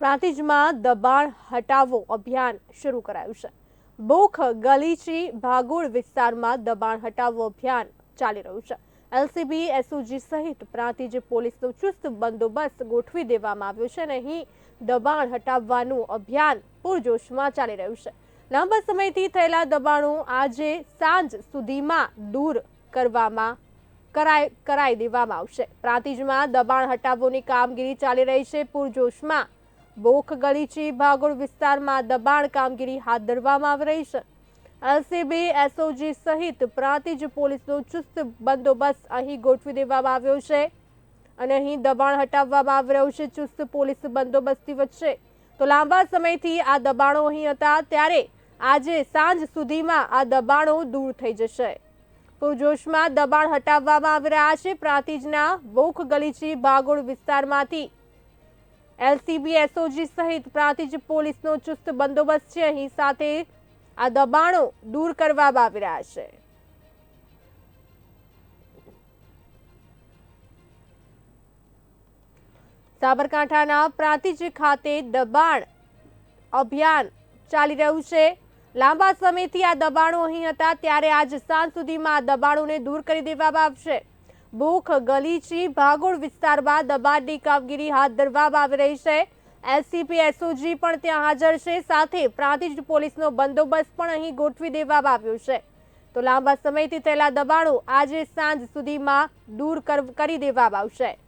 પ્રાંતિજમાં દબાણ હટાવો અભિયાન શરૂ કરાયું છે. બોખ ગલીચી, ભાગોળ વિસ્તારમાં દબાણ હટાવો અભિયાન ચાલી રહ્યું છે. એલસીબી, એસઓજી સહિત પ્રાંતિજ પોલીસનો ચુસ્ત બંદોબસ્ત ગોઠવી દેવામાં આવ્યો છે અને અહીં દબાણ હટાવવાનું અભિયાન પૂરજોશમાં ચાલી રહ્યું છે. લાંબા સમયથી થયેલા દબાણો આજે સાંજ સુધીમાં દૂર કરવામાં કરાય, કરાઈ દેવામાં આવશે. પ્રાંતિજમાં દબાણ હટાવવાની કામગીરી ચાલી રહી છે. પૂરજોશમાં બોખ ગલીચી ભાગોળ વિસ્તારમાં દબાણ કામગીરી હાથ ધરવામાં આવી રહી છે. એલસીબી, એસઓજી સહિત પ્રાંતિજ પોલીસનો ચુસ્ત બંદોબસ્ત અહીં ગોઠવી દેવામાં આવ્યો છે અને અહીં દબાણ હટાવવામાં આવી રહ્યું છે ચુસ્ત પોલીસ બંદોબસ્તી વચ્ચે. તો લાંબા સમયથી આ દબાણો અહીં હતા, ત્યારે આજે સાંજ સુધીમાં આ દબાણો દૂર થઈ જશે. પૂરજોશમાં દબાણ હટાવવામાં આવી રહ્યા છે પ્રાંતિજના બોખ ગલીચી ભાગોળ વિસ્તારમાંથી. એલસીબી, એસઓજી સહિત પ્રાંતિજ પોલીસનો ચુસ્ત બંદોબસ્ત છે. અહીં સાથે આ દબાણો દૂર કરવામાં આવી રહ્યા છે. સાબરકાંઠાના પ્રાંતિજ ખાતે દબાણ અભિયાન ચાલી રહ્યું છે. લાંબા સમયથી આ દબાણો અહીં હતા, ત્યારે આજ સાંજ સુધીમાં આ દબાણોને દૂર કરી દેવામાં આવશે. ભૂખ ગલીચી ભાગોળ વિસ્તારમાં દબાણની કામગીરી હાથ ધરવામાં આવી રહી છે. એસસીપી એસઓજી પણ ત્યાં હાજર છે. સાથે પ્રાંતિજ પોલીસનો બંદોબસ્ત પણ અહીં ગોઠવી દેવામાં આવ્યો છે. તો લાંબા સમયથી થયેલા દબાણો આજે સાંજ સુધીમાં દૂર કર- દેવામાં આવશે.